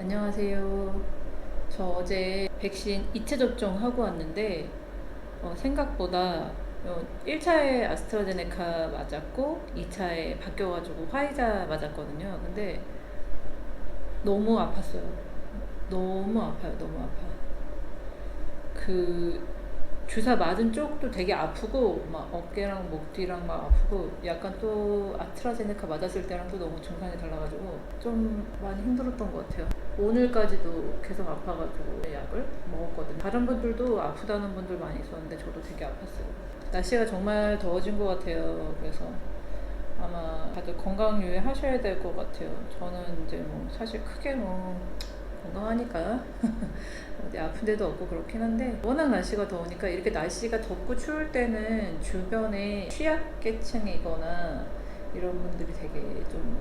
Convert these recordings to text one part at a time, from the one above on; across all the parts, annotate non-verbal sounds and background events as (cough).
안녕하세요. 저 어제 백신 2차 접종하고 왔는데 어, 생각보다 어, 1차에 아스트라제네카 맞았고 2차에 바뀌어가지고 화이자 맞았거든요. 근데 너무 아팠어요. 너무 아파요. 너무 아파. 그 주사 맞은 쪽도 되게 아프고 막 어깨랑 목 뒤랑 막 아프고 약간 또 아스트라제네카 맞았을 때랑 또 너무 증상이 달라가지고 좀 많이 힘들었던 것 같아요. 오늘까지도 계속 아파가지고 약을 먹었거든요. 다른 분들도 아프다는 분들 많이 있었는데 저도 되게 아팠어요. 날씨가 정말 더워진 것 같아요. 그래서 아마 다들 건강 유의하셔야 될 것 같아요. 저는 이제 뭐 사실 크게 뭐 건강하니까 (laughs) 어디 아픈 데도 없고 그렇긴 한데 워낙 날씨가 더우니까 이렇게 날씨가 덥고 추울 때는 주변에 취약계층이거나 이런 분들이 되게 좀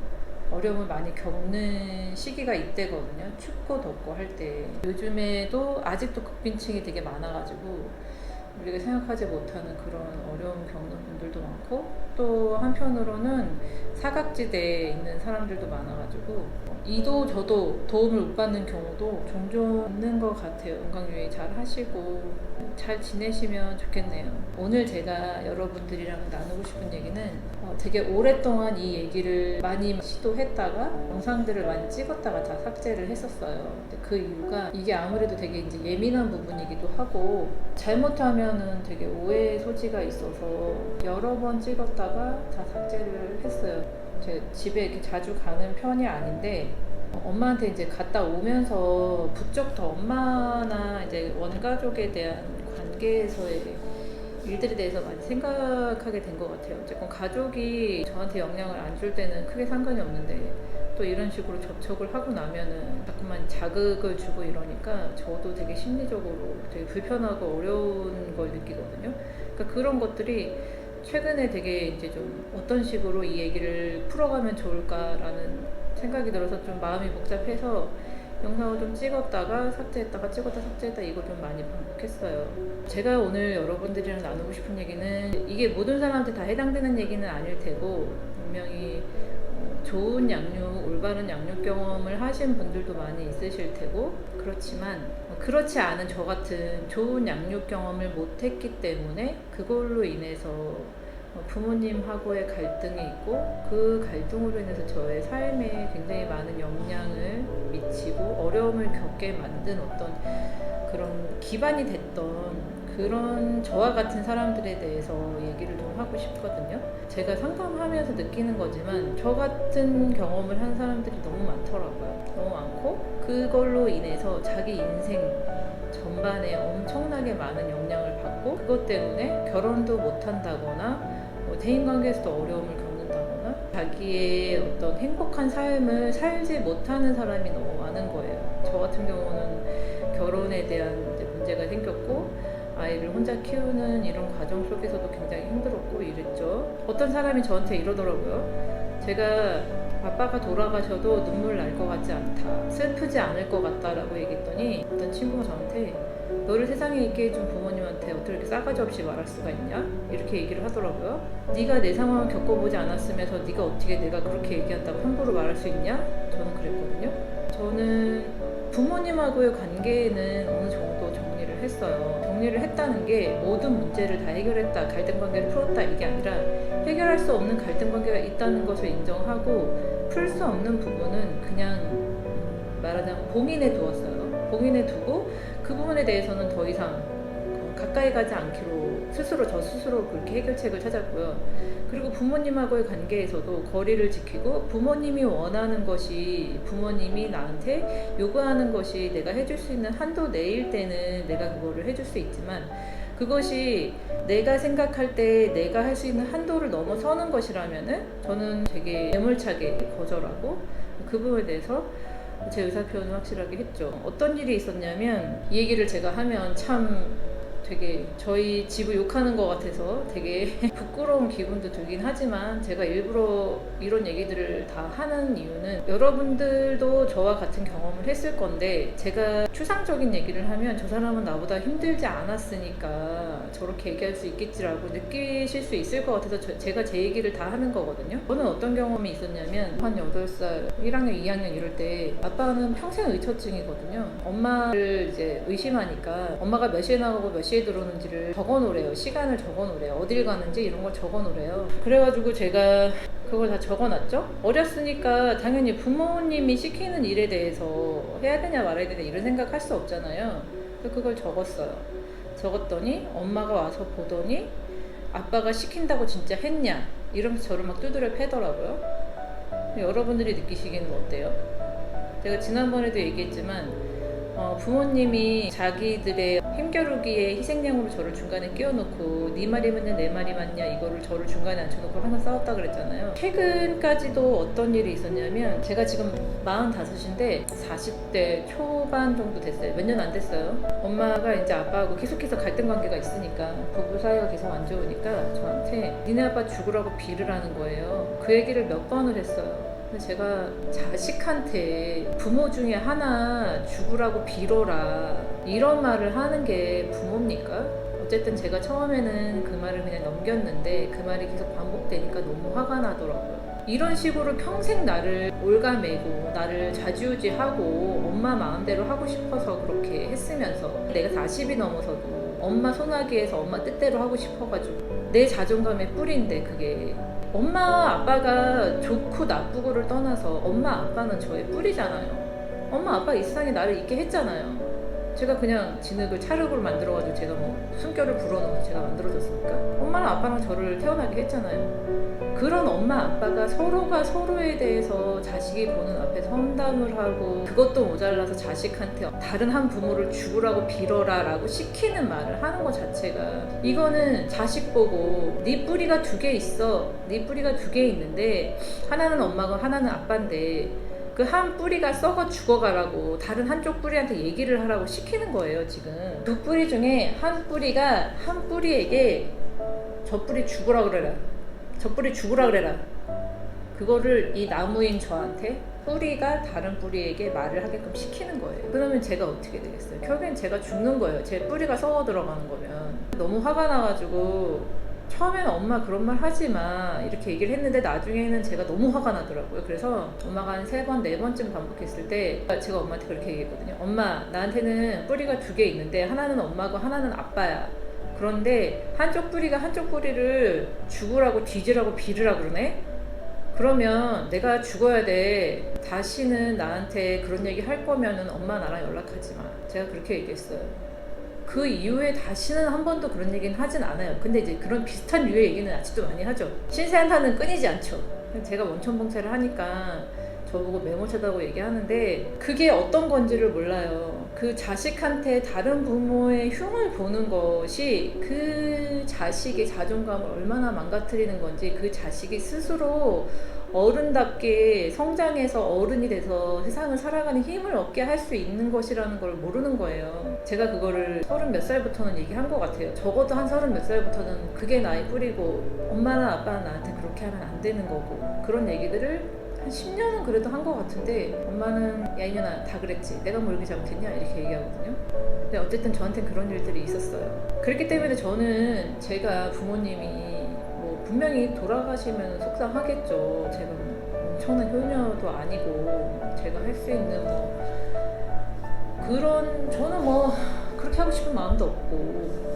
어려움을 많이 겪는 시기가 이때거든요. 춥고 덥고 할 때. 요즘에도 아직도 극빈층이 되게 많아가지고 우리가 생각하지 못하는 그런 어려움 겪는 분들도 많고 또 한편으로는 사각지대에 있는 사람들도 많아가지고 이도 저도 도움을 못 받는 경우도 종종 있는 것 같아요. 건강유의 잘 하시고 잘 지내시면 좋겠네요. 오늘 제가 여러분들이랑 나누고 싶은 얘기는 어, 되게 오랫동안 이 얘기를 많이 시도했다가 영상들을 많이 찍었다가 다 삭제를 했었어요. 그 이유가 이게 아무래도 되게 이제 예민한 부분이기도 하고 잘못하면은 되게 오해 소지가 있어서 여러 번 찍었다 가 다 삭제를 했어요. 제 집에 이렇게 자주 가는 편이 아닌데 엄마한테 이제 갔다 오면서 부쩍 더 엄마나 이제 원가족에 대한 관계에서의 일들에 대해서 많이 생각하게 된 것 같아요. 어쨌건 가족이 저한테 영향을 안 줄 때는 크게 상관이 없는데 또 이런 식으로 접촉을 하고 나면은 자꾸만 자극을 주고 이러니까 저도 되게 심리적으로 되게 불편하고 어려운 걸 느끼거든요. 그러니까 그런 것들이 최근에 되게 이제 좀 어떤 식으로 이 얘기를 풀어가면 좋을까라는 생각이 들어서 좀 마음이 복잡해서 영상을 좀 찍었다가 삭제했다가 찍었다 삭제했다 이걸 좀 많이 반복했어요. 제가 오늘 여러분들이랑 나누고 싶은 얘기는 이게 모든 사람한테 다 해당되는 얘기는 아닐 테고 분명히 어, 좋은 양육, 올바른 양육 경험을 하신 분들도 많이 있으실 테고 그렇지만 어, 그렇지 않은 저 같은 좋은 양육 경험을 못했기 때문에 그걸로 인해서 어, 부모님하고의 갈등이 있고 그 갈등으로 인해서 저의 삶에 굉장히 많은 영향을 미치고 어려움을 겪게 만든 어떤 그런 기반이 됐던 그런 저와 같은 사람들에 대해서 얘기를 좀 하고 싶거든요. 제가 상담하면서 느끼는 거지만 저 같은 경험을 한 사람들이 너무 많더라고요. 너무 많고 그걸로 인해서 자기 인생 전반에 엄청나게 많은 영향을 받고 그것 때문에 결혼도 못 한다거나 뭐 대인관계에서도 어려움을 겪는다거나 자기의 어떤 행복한 삶을 살지 못하는 사람이 너무 많은 거예요. 저 같은 경우는 결혼에 대한 문제가 생겼고 아이를 혼자 키우는 이런 과정 속에서도 굉장히 힘들었고 이랬죠. 어떤 사람이 저한테 이러더라고요. 제가 아빠가 돌아가셔도 눈물 날 것 같지 않다. 슬프지 않을 것 같다라고 얘기했더니 어떤 친구가 저한테 너를 세상에 있게 해준 부모님한테 어떻게 이렇게 싸가지 없이 말할 수가 있냐? 이렇게 얘기를 하더라고요. 네가 내 상황을 겪어보지 않았으면서 네가 어떻게 내가 그렇게 얘기한다고 함부로 말할 수 있냐? 저는 그랬거든요. 저는 부모님하고의 관계에는 어느 정도 정리를 했어요. 정리를 했다는 게 모든 문제를 다 해결했다, 갈등 관계를 풀었다 이게 아니라 해결할 수 없는 갈등 관계가 있다는 것을 인정하고 풀 수 없는 부분은 그냥 음, 말하자면 봉인해 두었어요. 봉인해 두고 그 부분에 대해서는 더 이상 어, 가까이 가지 않기로 스스로 저 스스로 그렇게 해결책을 찾았고요. 그리고 부모님하고의 관계에서도 거리를 지키고 부모님이 원하는 것이 부모님이 나한테 요구하는 것이 내가 해줄 수 있는 한도 내일 때는 내가 그거를 해줄 수 있지만 그것이 내가 생각할 때 내가 할 수 있는 한도를 넘어서는 것이라면은 저는 되게 매몰차게 거절하고 그 부분에 대해서 제 의사 표현을 확실하게 했죠. 어떤 일이 있었냐면 이 얘기를 제가 하면 참 되게 저희 집을 욕하는 것 같아서 되게 (laughs) 부끄러운 기분도 들긴 하지만 제가 일부러 이런 얘기들을 다 하는 이유는 여러분들도 저와 같은 경험을 했을 건데 제가 추상적인 얘기를 하면 저 사람은 나보다 힘들지 않았으니까 저렇게 얘기할 수 있겠지라고 느끼실 수 있을 것 같아서 저- 제가 제 얘기를 다 하는 거거든요. 저는 어떤 경험이 있었냐면 한 8살, 1학년, 2학년 이럴 때 아빠는 평생 의처증이거든요. 엄마를 이제 의심하니까 엄마가 몇 시에 나가고 몇 시에 들어오는지를 적어 놓으래요. 시간을 적어 놓으래요. 어딜 가는지 이런 걸 적어 놓으래요. 그래가지고 제가 그걸 다 적어 놨죠? 어렸으니까 당연히 부모님이 시키는 일에 대해서 해야 되냐 말아야 되냐 이런 생각 할 수 없잖아요. 그래서 그걸 적었어요. 적었더니 엄마가 와서 보더니 아빠가 시킨다고 진짜 했냐? 이러면서 저를 막 두드려 패더라고요. 여러분들이 느끼시기는 어때요? 제가 지난번에도 얘기했지만 어, 부모님이 자기들의 힘겨루기에 희생양으로 저를 중간에 끼워놓고 네 말이 맞냐 내 말이 맞냐 이거를 저를 중간에 앉혀놓고 항상 싸웠다 그랬잖아요. 최근까지도 어떤 일이 있었냐면 제가 지금 45인데 40대 초반 정도 됐어요. 몇 년 안 됐어요. 엄마가 이제 아빠하고 계속해서 갈등 관계가 있으니까 부부 사이가 계속 안 좋으니까 저한테 니네 아빠 죽으라고 비를 하는 거예요. 그 얘기를 몇 번을 했어요 제가 자식한테 부모 중에 하나 죽으라고 빌어라 이런 말을 하는 게 부모입니까? 어쨌든 제가 처음에는 그 말을 그냥 넘겼는데 그 말이 계속 반복되니까 너무 화가 나더라고요. 이런 식으로 평생 나를 올가매고 나를 좌지우지하고 엄마 마음대로 하고 싶어서 그렇게 했으면서 내가 40이 넘어서도 엄마 손아귀에서 엄마 뜻대로 하고 싶어가지고 내 자존감의 뿌리인데 그게 엄마 아빠가 좋고 나쁘고를 떠나서 엄마 아빠는 저의 뿌리잖아요. 엄마 아빠 이 세상에 나를 있게 했잖아요. 제가 그냥 진흙을 찰흙으로 만들어가지고 제가 뭐 숨결을 불어넣어서 제가 만들어졌습니까? 엄마랑 아빠랑 저를 태어나게 했잖아요. 그런 엄마 아빠가 서로가 서로에 대해서 자식이 보는 앞에서 험담을 하고 그것도 모자라서 자식한테 다른 한 부모를 죽으라고 빌어라 라고 시키는 말을 하는 것 자체가 이거는 자식 보고 네 뿌리가 두 개 있어 네 뿌리가 두 개 있는데 하나는 엄마고 하나는 아빠인데 그 한 뿌리가 썩어 죽어가라고 다른 한쪽 뿌리한테 얘기를 하라고 시키는 거예요 지금. 두 뿌리 중에 한 뿌리가 한 뿌리에게 저 뿌리 죽으라 그래라. 저 뿌리 죽으라 그래라. 그거를 이 나무인 저한테 뿌리가 다른 뿌리에게 말을 하게끔 시키는 거예요. 그러면 제가 어떻게 되겠어요? 결국엔 제가 죽는 거예요. 제 뿌리가 썩어 들어가는 거면. 너무 화가 나가지고 처음에는 엄마 그런 말 하지 마 이렇게 얘기를 했는데 나중에는 제가 너무 화가 나더라고요. 그래서 엄마가 한 세 번 네 번쯤 반복했을 때 제가 엄마한테 그렇게 얘기했거든요. 엄마 나한테는 뿌리가 두 개 있는데 하나는 엄마고 하나는 아빠야. 그런데 한쪽 뿌리가 한쪽 뿌리를 죽으라고 뒤지라고 빌으라 그러네? 그러면 내가 죽어야 돼. 다시는 나한테 그런 얘기 할 거면은 엄마 나랑 연락하지 마. 제가 그렇게 얘기했어요 그 이후에 다시는 한 번도 그런 얘기는 하진 않아요. 근데 이제 그런 비슷한 류의 얘기는 아직도 많이 하죠. 신세한탄은 끊이지 않죠. 제가 원천 봉쇄를 하니까 저보고 메모쳐다고 얘기하는데 그게 어떤 건지를 몰라요. 그 자식한테 다른 부모의 흉을 보는 것이 그 자식의 자존감을 얼마나 망가뜨리는 건지 그 자식이 스스로 어른답게 성장해서 어른이 돼서 세상을 살아가는 힘을 얻게 할 수 있는 것이라는 걸 모르는 거예요. 제가 그거를 서른 몇 살부터는 얘기한 것 같아요. 적어도 한 서른 몇 살부터는 그게 나의 뿌리고 엄마나 아빠는 나한테 그렇게 하면 안 되는 거고 그런 얘기들을 한 10년은 그래도 한 것 같은데 엄마는 야 이년아 다 그랬지 내가 뭐 이렇게 잘못했냐 이렇게 얘기하거든요 근데 어쨌든 저한테 그런 일들이 있었어요 그렇기 때문에 저는 제가 부모님이 뭐 분명히 돌아가시면 속상하겠죠 제가 뭐 엄청난 효녀도 아니고 제가 할 수 있는 뭐 그런 저는 뭐 그렇게 하고 싶은 마음도 없고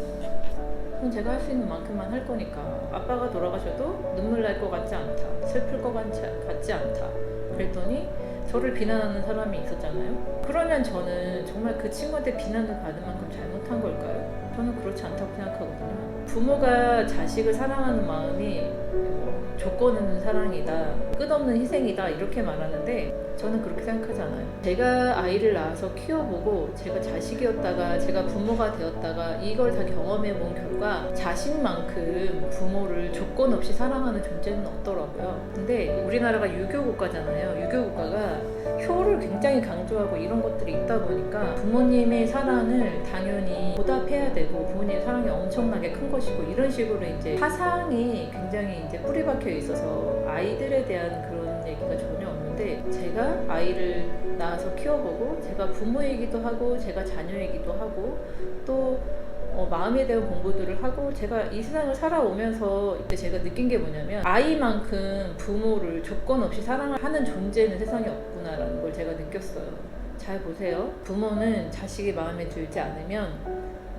그건 제가 할 수 있는 만큼만 할 거니까 아빠가 돌아가셔도 눈물 날 것 같지 않다 슬플 것 같지, 같지 않다 그랬더니 저를 비난하는 사람이 있었잖아요 그러면 저는 정말 그 친구한테 비난을 받을 만큼 잘못한 걸까요? 저는 그렇지 않다고 생각하거든요. 부모가 자식을 사랑하는 마음이 뭐 조건 없는 사랑이다 끝없는 희생이다 이렇게 말하는데 저는 그렇게 생각하지 않아요. 제가 아이를 낳아서 키워보고 제가 자식이었다가 제가 부모가 되었다가 이걸 다 경험해 본 결과 자식만큼 부모를 조건 없이 사랑하는 존재는 없더라고요. 근데 우리나라가 유교 국가잖아요. 유교 국가가 효를 굉장히 강조하고 이런 것들이 있다 보니까 부모님의 사랑을 당연히 보답해야 되고 부모님의 사랑이 엄청나게 큰 것이고 이런 식으로 이제 사상이 굉장히 이제 뿌리 박혀 있어서 아이들에 대한 그런 얘기가 전혀 없는데 제가 아이를 낳아서 키워보고 제가 부모이기도 하고 제가 자녀이기도 하고 또 어, 마음에 대한 공부들을 하고 제가 이 세상을 살아오면서 이때 제가 느낀 게 뭐냐면 아이만큼 부모를 조건 없이 사랑하는 존재는 세상에 없구나라는 걸 제가 느꼈어요. 잘 보세요. 부모는 자식이 마음에 들지 않으면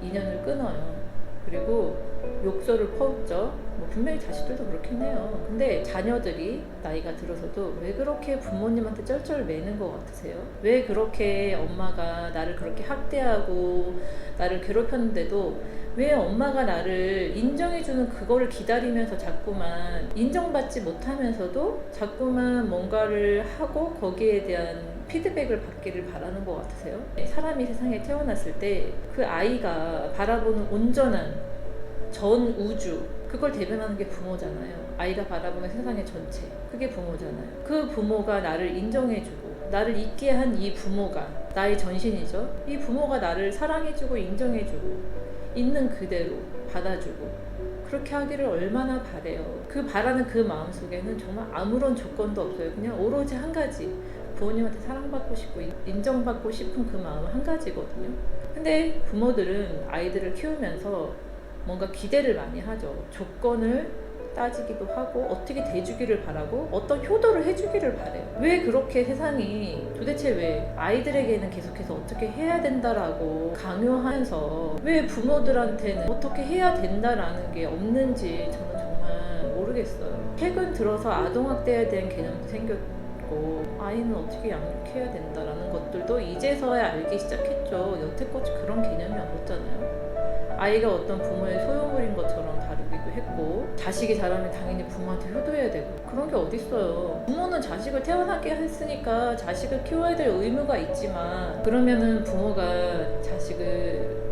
인연을 끊어요. 그리고 욕설을 퍼붓죠. 뭐 분명히 자식들도 그렇긴 해요. 근데 자녀들이 나이가 들어서도 왜 그렇게 부모님한테 쩔쩔 매는 것 같으세요? 왜 그렇게 엄마가 나를 그렇게 학대하고 나를 괴롭혔는데도 왜 엄마가 나를 인정해주는 그거를 기다리면서 자꾸만 인정받지 못하면서도 자꾸만 뭔가를 하고 거기에 대한 피드백을 받기를 바라는 것 같으세요? 사람이 세상에 태어났을 때 그 아이가 바라보는 온전한 전 우주 그걸 대변하는 게 부모잖아요. 아이가 바라보는 세상의 전체 그게 부모잖아요. 그 부모가 나를 인정해주고 나를 있게 한 이 부모가 나의 전신이죠. 이 부모가 나를 사랑해주고 인정해주고 있는 그대로 받아주고 그렇게 하기를 얼마나 바래요. 그 바라는 그 마음 속에는 정말 아무런 조건도 없어요. 그냥 오로지 한 가지 부모님한테 사랑받고 싶고 인정받고 싶은 그 마음 한 가지거든요. 근데 부모들은 아이들을 키우면서 뭔가 기대를 많이 하죠. 조건을 따지기도 하고 어떻게 대주기를 바라고 어떤 효도를 해주기를 바래요. 왜 그렇게 세상이 도대체 왜 아이들에게는 계속해서 어떻게 해야 된다라고 강요하면서 왜 부모들한테는 어떻게 해야 된다라는 게 없는지 저는 정말 모르겠어요. 최근 들어서 아동학대에 대한 개념도 생겼고 아이는 어떻게 양육해야 된다라는 것들도 이제서야 알기 시작했죠. 여태껏 그런 개념이 없었잖아요. 아이가 어떤 부모의 소유물인 것처럼 다루기도 했고 자식이 자라면 당연히 부모한테 효도해야 되고 그런 게 어딨어요. 부모는 자식을 태어나게 했으니까 자식을 키워야 될 의무가 있지만 그러면은 부모가 자식을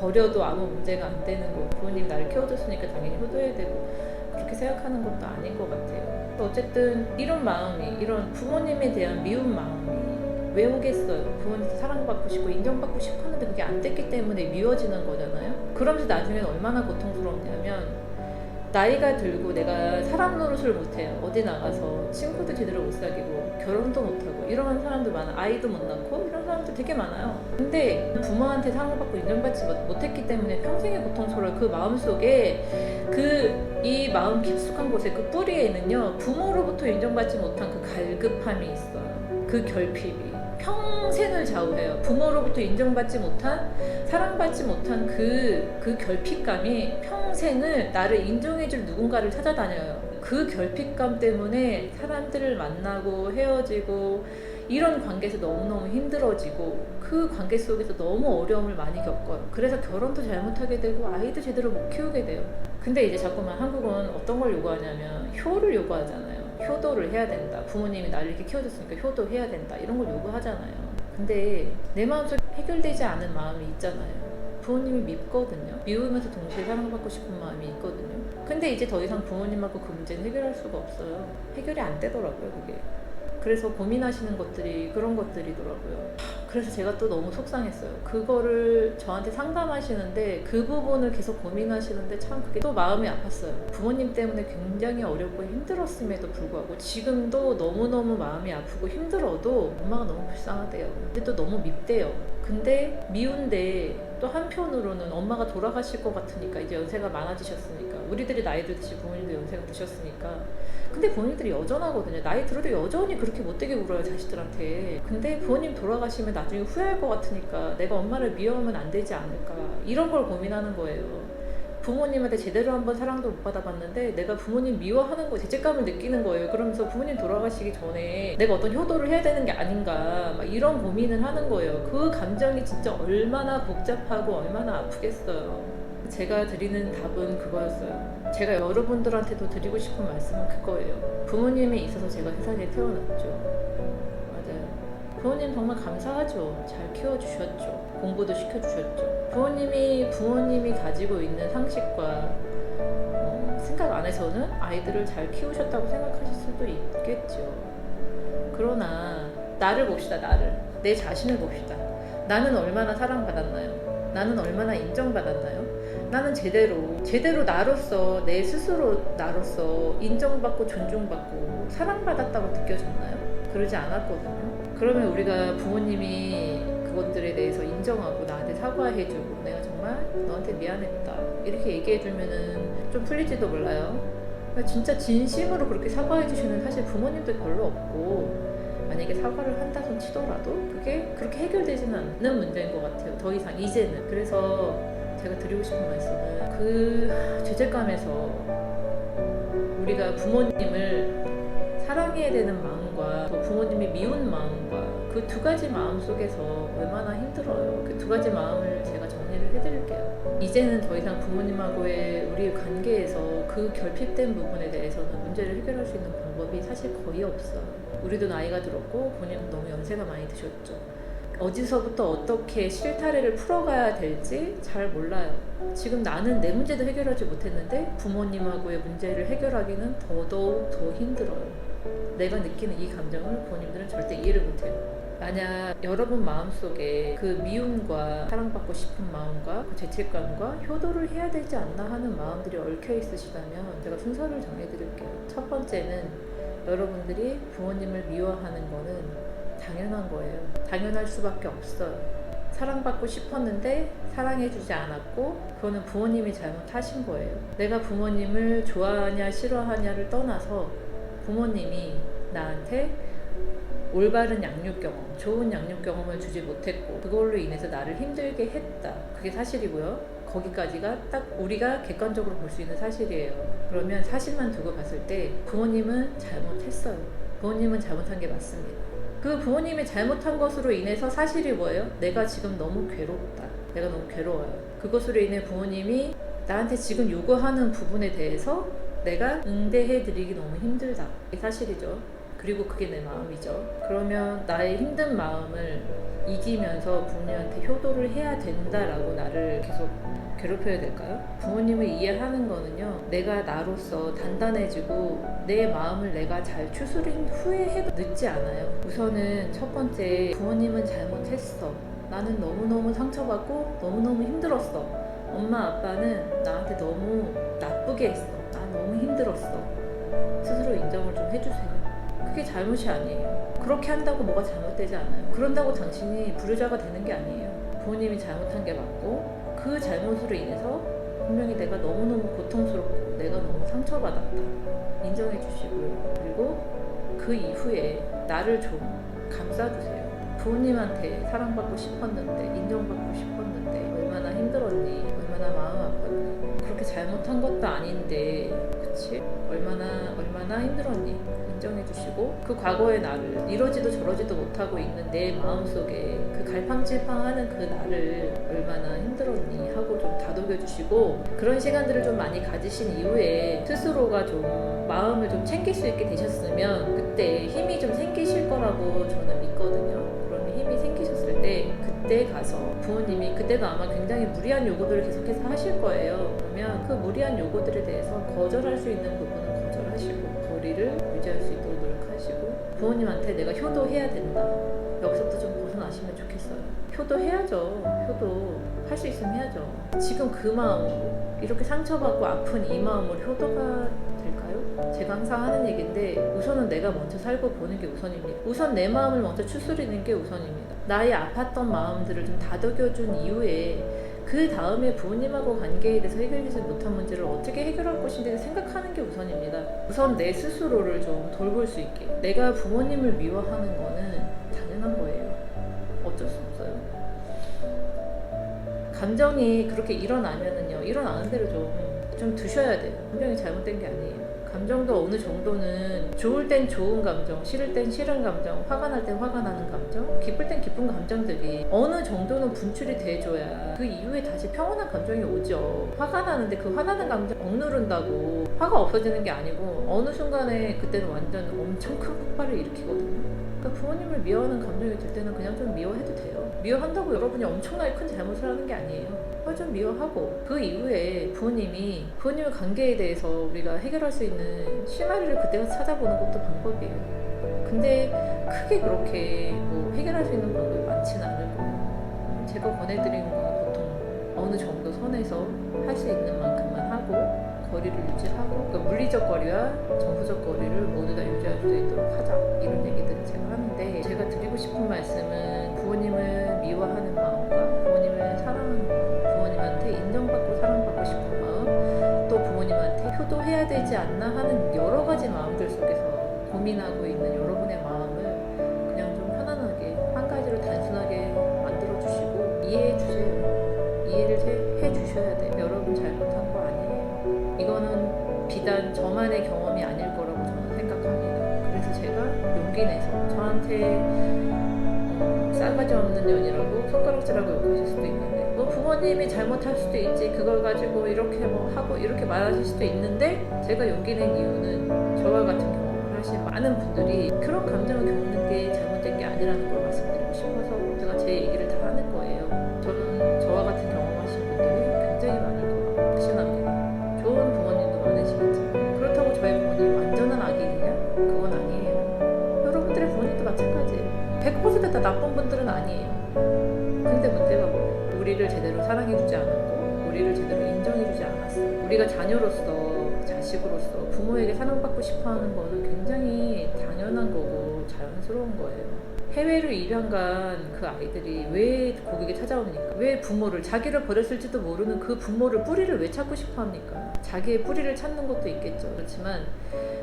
버려도 아무 문제가 안 되는 거. 부모님이 나를 키워줬으니까 당연히 효도해야 되고 그렇게 생각하는 것도 아닌 것 같아요. 어쨌든 이런 마음이 이런 부모님에 대한 미운 마음이 왜 오겠어요? 부모님한테 사랑받고 싶고 인정받고 싶었는데 그게 안 됐기 때문에 미워지는 거잖아요. 그러면서 나중에는 얼마나 고통스럽냐면 나이가 들고 내가 사람 노릇을 못해요. 어디 나가서 친구도 제대로 못 사귀고 결혼도 못하고 이런 사람들 많아. 아이도 못 낳고 이런 사람들 되게 많아요. 근데 부모한테 사랑받고 인정받지 못- 못했기 때문에 평생의 고통스러워. 그 마음 속에 그 이 마음 깊숙한 곳에 그 뿌리에는요 부모로부터 인정받지 못한 그 갈급함이 있어요. 그 결핍이. 좌우해요. 부모로부터 인정받지 못한, 사랑받지 못한 그, 그 결핍감이 평생을 나를 인정해줄 누군가를 찾아다녀요. 그 결핍감 때문에 사람들을 만나고 헤어지고 이런 관계에서 너무너무 힘들어지고 그 관계 속에서 너무 어려움을 많이 겪어요. 그래서 결혼도 잘못하게 되고 아이도 제대로 못 키우게 돼요. 근데 이제 자꾸만 한국은 어떤 걸 요구하냐면 효를 요구하잖아요. 효도를 해야 된다. 부모님이 나를 이렇게 키워줬으니까 효도해야 된다. 이런 걸 요구하잖아요. 근데 내 마음속에 해결되지 않은 마음이 있잖아요. 부모님이 밉거든요. 미우면서 동시에 사랑받고 싶은 마음이 있거든요. 근데 이제 더 이상 부모님하고 그 문제는 해결할 수가 없어요. 해결이 안 되더라고요, 그게. 그래서 고민하시는 것들이 그런 것들이더라고요. 하, 그래서 제가 또 너무 속상했어요. 그거를 저한테 상담하시는데 그 부분을 계속 고민하시는데 참 그게 또 마음이 아팠어요. 부모님 때문에 굉장히 어렵고 힘들었음에도 불구하고 지금도 너무너무 마음이 아프고 힘들어도 엄마가 너무 불쌍하대요. 근데 또 너무 밉대요. 근데 미운데 또 한편으로는 엄마가 돌아가실 것 같으니까 이제 연세가 많아지셨으니까 우리들이 나이 들듯이 부모님도 연세가 드셨으니까 근데 부모님들이 여전하거든요. 나이 들어도 여전히 그렇게 못되게 울어요, 자식들한테. 근데 부모님 돌아가시면 나중에 후회할 것 같으니까 내가 엄마를 미워하면 안 되지 않을까. 이런 걸 고민하는 거예요. 부모님한테 제대로 한번 사랑도 못 받아봤는데 내가 부모님 미워하는 거 죄책감을 느끼는 거예요. 그러면서 부모님 돌아가시기 전에 내가 어떤 효도를 해야 되는 게 아닌가 막 이런 고민을 하는 거예요. 그 감정이 진짜 얼마나 복잡하고 얼마나 아프겠어요. 제가 드리는 답은 그거였어요. 제가 여러분들한테도 드리고 싶은 말씀은 그거예요. 부모님에 있어서 제가 세상에 태어났죠. 맞아요. 부모님 정말 감사하죠. 잘 키워주셨죠. 공부도 시켜주셨죠. 부모님이 부모님이 가지고 있는 상식과 어, 생각 안에서는 아이들을 잘 키우셨다고 생각하실 수도 있겠죠. 그러나 나를 봅시다. 나를 내 자신을 봅시다. 나는 얼마나 사랑받았나요? 나는 얼마나 인정받았나요? 나는 제대로 제대로 나로서 내 스스로 나로서 인정받고 존중받고 사랑받았다고 느껴졌나요? 그러지 않았거든요. 그러면 우리가 부모님이 그것들에 대해서 인정하고 나한테 사과해주고 내가 정말 너한테 미안했다 이렇게 얘기해주면은 좀 풀릴지도 몰라요. 그러니까 진짜 진심으로 그렇게 사과해주시는 사실 부모님도 별로 없고 만약에 사과를 한다 손 치더라도 그게 그렇게 해결되지는 않는 문제인 것 같아요. 더 이상 이제는 그래서 제가 드리고 싶은 말씀은 그 죄책감에서 우리가 부모님을 사랑해야 되는 마음과 또 부모님이 미운 마음과 그 두 가지 마음 속에서 얼마나 힘들어요. 그 두 가지 마음을 제가 정리를 해드릴게요. 이제는 더 이상 부모님하고의 우리 관계에서 그 결핍된 부분에 대해서는 문제를 해결할 수 있는 방법이 사실 거의 없어요. 우리도 나이가 들었고 본인은 너무 연세가 많이 드셨죠. 어디서부터 어떻게 실타래를 풀어가야 될지 잘 몰라요. 지금 나는 내 문제도 해결하지 못했는데 부모님하고의 문제를 해결하기는 더더욱 더 힘들어요. 내가 느끼는 이 감정을 부모님들은 절대 이해를 못해요. 만약 여러분 마음속에 그 미움과 사랑받고 싶은 마음과 그 죄책감과 효도를 해야 되지 않나 하는 마음들이 얽혀 있으시다면 제가 순서를 정해드릴게요. 첫 번째는 여러분들이 부모님을 미워하는 거는 당연한 거예요. 당연할 수밖에 없어요. 사랑받고 싶었는데 사랑해주지 않았고 그거는 부모님이 잘못하신 거예요. 내가 부모님을 좋아하냐 싫어하냐를 떠나서 부모님이 나한테 올바른 양육 경험, 좋은 양육 경험을 주지 못했고 그걸로 인해서 나를 힘들게 했다. 그게 사실이고요. 거기까지가 딱 우리가 객관적으로 볼 수 있는 사실이에요. 그러면 사실만 두고 봤을 때 부모님은 잘못했어요. 부모님은 잘못한 게 맞습니다. 그 부모님이 잘못한 것으로 인해서 사실이 뭐예요? 내가 지금 너무 괴롭다. 내가 너무 괴로워요. 그것으로 인해 부모님이 나한테 지금 요구하는 부분에 대해서 내가 응대해 드리기 너무 힘들다. 이게 사실이죠. 그리고 그게 내 마음이죠. 그러면 나의 힘든 마음을 이기면서 부모님한테 효도를 해야 된다라고 나를 계속 괴롭혀야 될까요? 부모님을 이해하는 거는요, 내가 나로서 단단해지고 내 마음을 내가 잘 추스린 후에 해도 늦지 않아요. 우선은 첫 번째, 부모님은 잘못했어. 나는 너무너무 상처받고 너무너무 힘들었어. 엄마, 아빠는 나한테 너무 나쁘게 했어. 나 너무 힘들었어. 스스로 인정을 좀 해주세요. 그게 잘못이 아니에요. 그렇게 한다고 뭐가 잘못되지 않아요. 그런다고 당신이 불효자가 되는 게 아니에요. 부모님이 잘못한 게 맞고 그 잘못으로 인해서 분명히 내가 너무너무 고통스럽고 내가 너무 상처받았다. 인정해 주시고요. 그리고 그 이후에 나를 좀 감싸주세요. 부모님한테 사랑받고 싶었는데, 인정받고 싶었는데, 얼마나 힘들었니? 얼마나 마음 아팠니? 그렇게 잘못한 것도 아닌데, 그치? 얼마나, 얼마나 힘들었니? 인정해 주시고, 그 과거의 나를, 이러지도 저러지도 못하고 있는 내 마음속에 그 갈팡질팡하는 그 나를 얼마나 힘들었니? 하고 좀 다독여 주시고, 그런 시간들을 좀 많이 가지신 이후에 스스로가 좀 마음을 좀 챙길 수 있게 되셨으면, 그때 힘이 좀 생기실 거라고 저는 믿거든요. 그러면 힘이 생기셨을 때 그때 가서 부모님이 그때도 아마 굉장히 무리한 요구들을 계속해서 하실 거예요. 그러면 그 무리한 요구들에 대해서 거절할 수 있는 부모님한테 내가 효도해야 된다. 여기서부터 좀 벗어나시면 좋겠어요. 효도해야죠. 효도 할 수 있으면 해야죠. 지금 그 마음으로 이렇게 상처받고 아픈 이 마음으로 효도가 될까요? 제가 항상 하는 얘기인데 우선은 내가 먼저 살고 보는 게 우선입니다. 우선 내 마음을 먼저 추스리는 게 우선입니다. 나의 아팠던 마음들을 좀 다독여준 이후에 그 다음에 부모님하고 관계에 대해서 해결되지 못한 문제를 어떻게 해결할 것인지 생각하는 게 우선입니다. 우선 내 스스로를 좀 돌볼 수 있게. 내가 부모님을 미워하는 거는 당연한 거예요. 어쩔 수 없어요. 감정이 그렇게 일어나면은요, 일어나는 대로 좀, 좀 두셔야 돼요. 감정이 잘못된 게 아니에요. 감정도 어느 정도는 좋을 땐 좋은 감정, 싫을 땐 싫은 감정, 화가 날 땐 화가 나는 감정, 기쁠 땐 기쁜 감정들이 어느 정도는 분출이 돼줘야 그 이후에 다시 평온한 감정이 오죠. 화가 나는데 그 화나는 감정 억누른다고 화가 없어지는 게 아니고 어느 순간에 그때는 완전 엄청 큰 폭발을 일으키거든요. 그러니까 부모님을 미워하는 감정이 들 때는 그냥 좀 미워해도 돼요. 미워한다고 여러분이 엄청나게 큰 잘못을 하는 게 아니에요. 좀 미워하고 그 이후에 부모님이 부모님의 관계에 대해서 우리가 해결할 수 있는 실마리를 그때 가서 찾아보는 것도 방법이에요. 근데 크게 그렇게 뭐 해결할 수 있는 방법이 많지는 않을 거예요. 제가 권해드리는 건 보통 어느 정도 선에서 할 수 있는 만큼만 하고 거리를 유지하고 그러니까 물리적 거리와 정서적 거리를 모두 다 유지할 수 있도록 하자 이런 얘기들을 제가 하는데 제가 드리고 싶은 말씀은 부모님을 않나 하는 여러 가지 마음들 속에서 고민하고 있는 여러분의 마음을 그냥 좀 편안하게 한 가지로 단순하게 만들어 주시고 이해해 주세요 이해를 해, 해 주셔야 돼요 여러분 잘못한 거 아니에요 이거는 비단 저만의 경험이 아닐 거라고 저는 생각합니다. 그래서 제가 용기 내서 저한테 어, 싸가지 없는 년이라고 손가락질하고 욕하실 수도 뭐 부모님이 잘못할 수도 있지 그걸 가지고 이렇게 뭐 하고 이렇게 말하실 수도 있는데 제가 용기 낸 이유는 저와 같은 경험을 하신 많은 분들이 그런 감정을 겪는 게 잘못된 게 아니라는 걸 자녀로서 자식으로서 부모에게 사랑받고 싶어 하는 거는 굉장히 당연한 거고 자연스러운 거예요. 해외로 입양 간 그 아이들이 왜 고객에 찾아옵니까? 왜 부모를 자기를 버렸을지도 모르는 그 부모를 뿌리를 왜 찾고 싶어 합니까? 자기의 뿌리를 찾는 것도 있겠죠. 그렇지만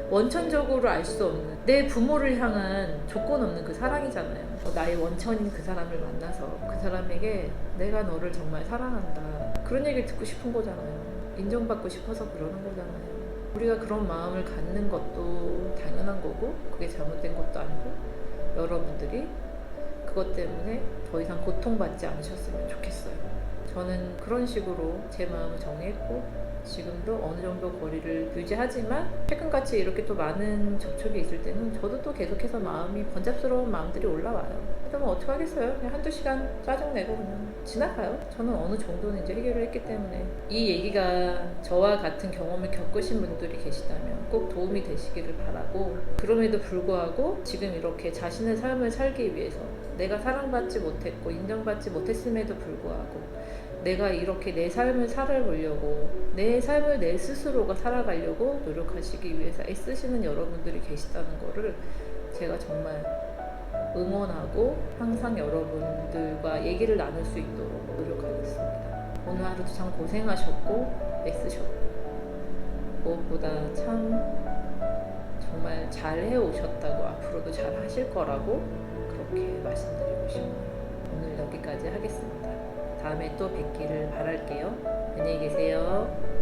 원천적으로 알 수 없는 내 부모를 향한 조건 없는 그 사랑이잖아요. 어, 나의 원천인 그 사람을 만나서 그 사람에게 내가 너를 정말 사랑한다. 그런 얘기를 듣고 싶은 거잖아요. 인정받고 싶어서 그러는 거잖아요. 우리가 그런 마음을 갖는 것도 당연한 거고 그게 잘못된 것도 아니고 여러분들이 그것 때문에 더 이상 고통받지 않으셨으면 좋겠어요. 저는 그런 식으로 제 마음을 정리했고 지금도 어느 정도 거리를 유지하지만 최근같이 이렇게 또 많은 접촉이 있을 때는 저도 또 계속해서 마음이 번잡스러운 마음들이 올라와요. 그러면 어떻게 하겠어요? 그냥 한두 시간 짜증내고 그냥 지나가요. 저는 어느 정도는 이제 해결을 했기 때문에 이 얘기가 저와 같은 경험을 겪으신 분들이 계시다면 꼭 도움이 되시기를 바라고 그럼에도 불구하고 지금 이렇게 자신의 삶을 살기 위해서 내가 사랑받지 못했고 인정받지 못했음에도 불구하고 내가 이렇게 내 삶을 살아보려고 내 삶을 내 스스로가 살아가려고 노력하시기 위해서 애쓰시는 여러분들이 계시다는 거를 제가 정말 응원하고 항상 여러분들과 얘기를 나눌 수 있도록 노력하겠습니다. 오늘 하루도 참 고생하셨고 애쓰셨고 무엇보다 참 정말 잘 해오셨다고 앞으로도 잘 하실 거라고 그렇게 말씀드리고 싶어요. 오늘 여기까지 하겠습니다. 다음에 또 뵙기를 바랄게요. 안녕히 계세요.